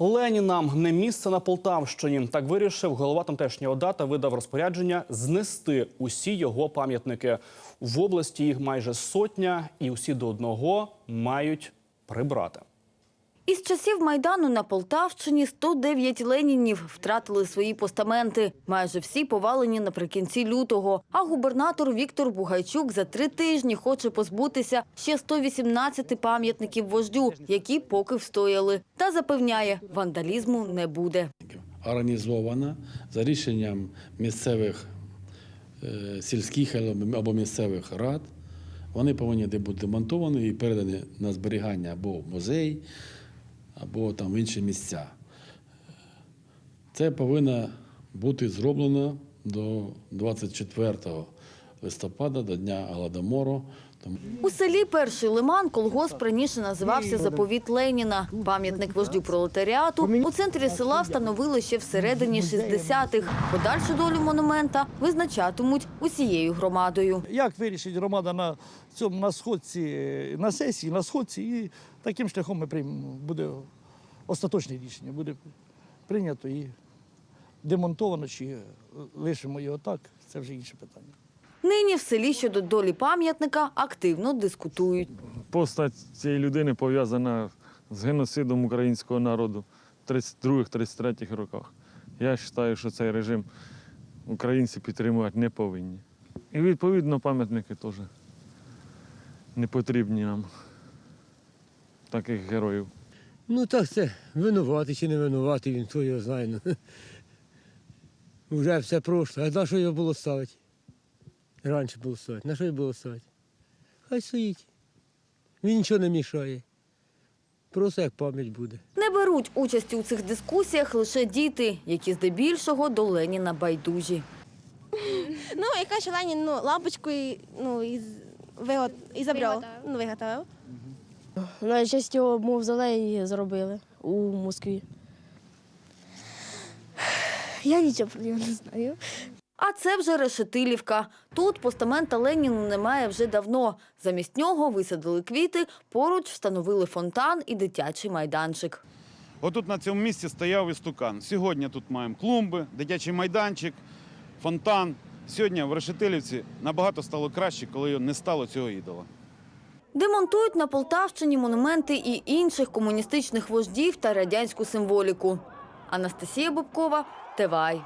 Леніна не місце на Полтавщині. Так вирішив голова тамтешнього дата видав розпорядження знести усі його пам'ятники. В області їх майже сотня, і усі до одного мають прибрати. Із часів Майдану на Полтавщині 109 ленінів втратили свої постаменти. Майже всі повалені наприкінці лютого. А губернатор Віктор Бугайчук за три тижні хоче позбутися ще 118 пам'ятників вождю, які поки встояли. Та запевняє, вандалізму не буде. організована за рішенням місцевих е, сільських або- або місцевих рад. Вони повинні бути демонтовані і передані на зберігання або в музей, або там в інші місця. Це повинно бути зроблено до 24 листопада, до Дня Голодомору. Тому У селі Перший Лиман колгосп раніше називався Заповіт Леніна. Пам'ятник вождю пролетаріату у центрі села встановили ще всередині 60-х. Подальшу долю монумента визначатимуть усією громадою. Як вирішить громада на цьому на сходці, на сесії, на сходці, і таким шляхом ми приймемо. Буде остаточне рішення, буде прийнято і демонтовано, чи лишимо його так, це вже інше питання. Нині в селі щодо долі пам'ятника активно дискутують. Постать цієї людини пов'язана з геноцидом українського народу в 32-33 роках. Я вважаю, що цей режим українці підтримувати не повинні. І відповідно пам'ятники теж не потрібні нам таких героїв. Ну так це винуватий чи не винуватий, він хто його знає. Ну. Вже все пройшло. А на що його було ставити? Раніше було ставити. На що його було ставити? Хай стоїть. Він нічого не мішає. Просто як пам'ять буде. Не беруть участі у цих дискусіях лише діти, які здебільшого до Леніна байдужі. Ну, і каже Ленін, ну, лампочку і, ну, і, вигот, і забрав. Виготовив. Ну, виготовив. На честь його мавзолей зробили у Москві. Я нічого про нього не знаю. А це вже Решетилівка. Тут постамента Леніну немає вже давно. Замість нього висадили квіти, поруч встановили фонтан і дитячий майданчик. Отут на цьому місці стояв істукан. Сьогодні тут маємо клумби, дитячий майданчик, фонтан. Сьогодні в Решетилівці набагато стало краще, коли не стало цього ідола. Демонтують на Полтавщині монументи і інших комуністичних вождів та радянську символіку. Анастасія Бобкова, Тевай.